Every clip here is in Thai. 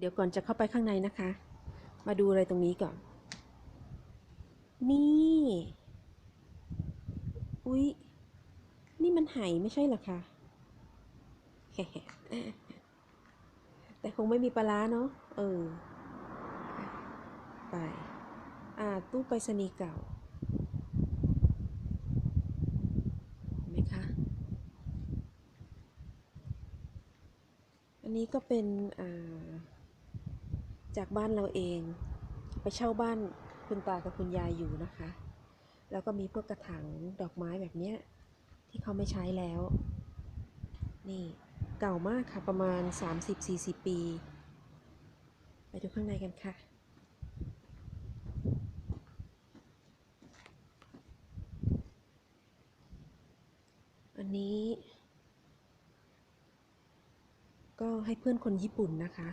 เดี๋ยวก่อนจะเข้าไปข้างในนะคะ มาดูอะไรตรงนี้ก่อน นี่ อุ๊ย นี่มันไหไม่ใช่หรอคะแต่คงไม่มีปลาร้าเนาะ เออ ไป อ่า ตู้ไปรษณีย์เก่าไหมคะ อันนี้ก็เป็น อ่า จากบ้านเราเอง ไปเช่าบ้านคุณตากับคุณยายอยู่นะคะ แล้วก็มีพวกกระถางดอกไม้แบบเนี้ยที่เขาไม่ใช้แล้ว นี่เก่ามากค่ะประมาณ 30-40 ปี ไปดูข้างในกันค่ะอันนี้ ก็ให้เพื่อนคนญี่ปุ่นนะคะ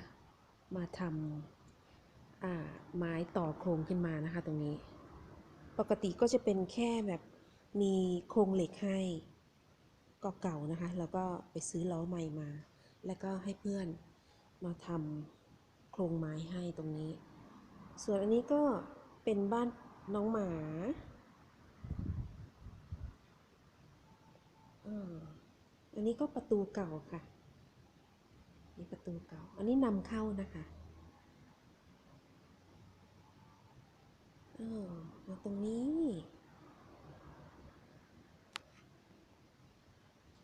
มาทำาไม้ต่อโครงขึ้นมานะคะตรงนี้ ปกติก็จะเป็นแค่แบบมีโครงเหล็กให้เก่านะคะ แล้วก็ไปซื้อล้อใหม่มา แล้วก็ให้เพื่อนมาทำโครงไม้ให้ตรงนี้ ส่วนอันนี้ก็เป็นบ้านน้องหมาอันนี้ก็ประตูเก่าค่ะ นี่ประตูเก่า อันนี้นำเข้านะคะเออมาตรงนี้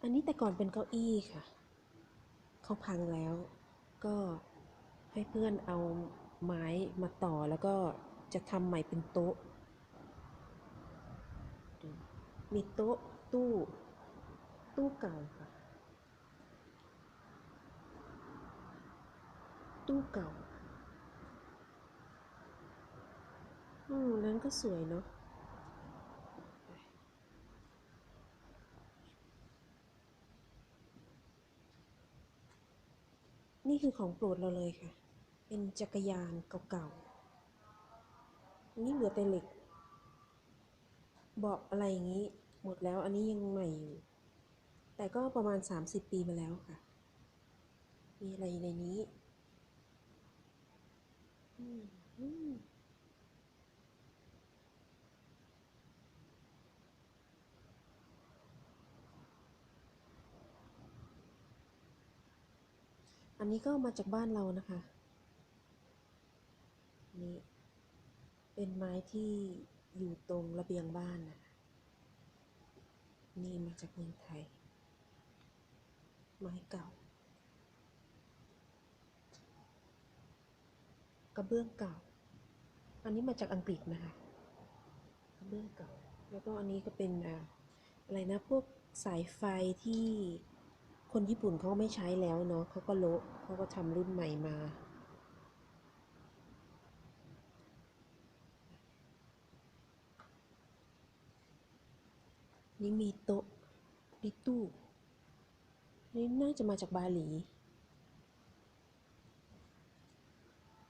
อันนี้แต่ก่อนเป็นเก้าอี้ค่ะ เขาพังแล้วก็ให้เพื่อนเอาไม้มาต่อแล้วก็จะทำใหม่เป็นโต๊ะ มีโต๊ะตู้ ตู้เก่าค่ะ ตู้เก่าอืมนั้นก็สวยเนาะนี่คือของโปรดเราเลยค่ะ เป็นจักรยานเก่าๆ อันนี้เหลือแต่เหล็ก เบาะอะไรอย่างนี้ หมดแล้ว อันนี้ยังใหม่อยู่ แต่ก็ประมาณ 30 ปีมาแล้วค่ะ มีอะไรในนี้ อันนี้ก็มาจากบ้านเรานะคะ นี่เป็นไม้ที่อยู่ตรงระเบียงบ้านนะนี่มาจากเมืองไทย ไม้เก่า กระเบื้องเก่า อันนี้มาจากอังกฤษนะคะ กระเบื้องเก่า แล้วก็อันนี้ก็เป็นอะไรนะพวกสายไฟที่คนญี่ปุ่นเขาไม่ใช้แล้วเนาะเขาก็โละเขาก็ทำรุ่นใหม่มา นี่มีโต๊ะมีตู้ นี่น่าจะมาจากบาหลี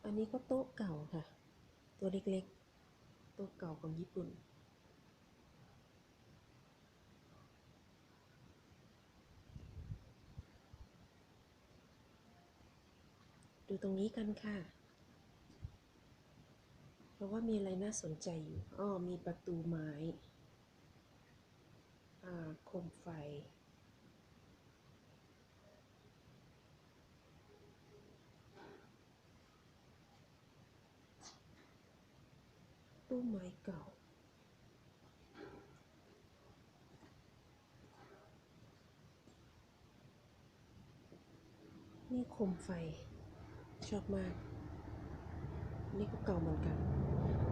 อันนี้ก็โต๊ะเก่าค่ะ ตัวเล็กๆ โต๊ะเก่าของญี่ปุ่น ดูตรงนี้กันค่ะ เพราะว่ามีอะไรน่าสนใจอยู่ อ้อ มีประตูไม้ อ่า โคมไฟ ตู้ไม้เก่า นี่โคมไฟ ชอบมาก นี่ก็เก่าเหมือนกัน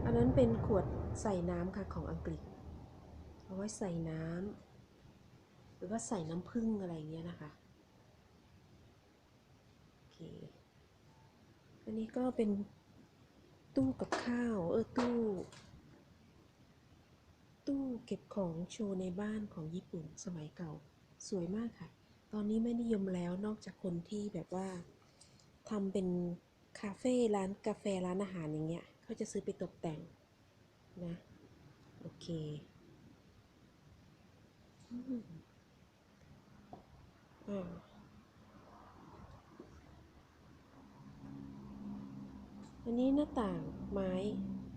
อันนั้นเป็นขวดใส่น้ำค่ะของอังกฤษ เอาไว้ใส่น้ำ หรือว่าใส่น้ำผึ้งอะไรเงี้ยนะคะโอเคอันนี้ก็เป็น ตู้กับข้าว เออตู้ ตู้เก็บของโชว์ในบ้านของญี่ปุ่นสมัยเก่า สวยมากค่ะ ตอนนี้ไม่นิยมแล้วนอกจากคนที่แบบว่าทำเป็นคาเฟ่ร้านกาแฟร้านอาหารอย่างเงี้ยเขาจะซื้อไปตกแต่งนะ โอเคอืมอ่า อันนี้หน้าต่างไม้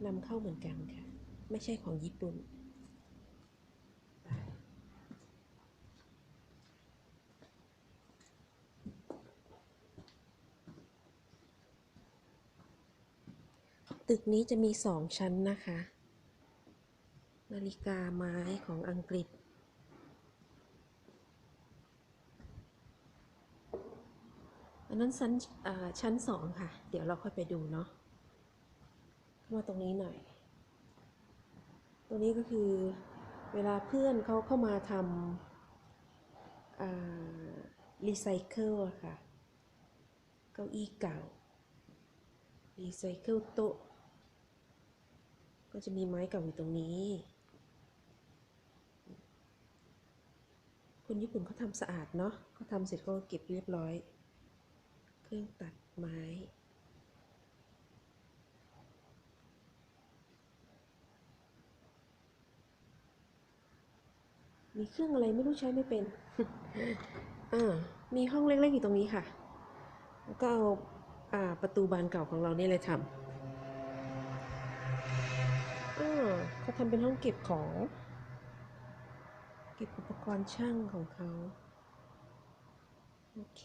นำเข้าเหมือนกันค่ะ ไม่ใช่ของญี่ปุ่น ตึกนี้จะมีสองชั้นนะคะ นาฬิกาไม้ของอังกฤษ อันนั้นชั้นชั้นสองค่ะ เดี๋ยวเราค่อยไปดูเนาะมาตรงนี้หน่อย ตรงนี้ก็คือเวลาเพื่อนเขาเข้ามาทำรีไซเคิลค่ะ เก้าอี้เก่า รีไซเคิลโต๊ะ ก็จะมีไม้เก่าอยู่ตรงนี้ คนญี่ปุ่นเขาทำสะอาดเนาะเขาทำเสร็จเขาก็เก็บเรียบร้อย เครื่องตัดไม้ มีเครื่องอะไรไม่รู้ใช้ไม่เป็น อ่า มีห้องเล็กๆอยู่ตรงนี้ค่ะ แล้วก็เอาอ่าประตูบานเก่าของเราเนี่ยเลยทำอ่าเขาทำเป็นห้องเก็บของ เก็บอุปกรณ์ช่างของเขา โอเค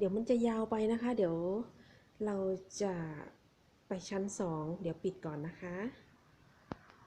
เดี๋ยวมันจะยาวไปนะคะ เดี๋ยวเราจะไปชั้นสองเดี๋ยวปิดก่อนนะคะ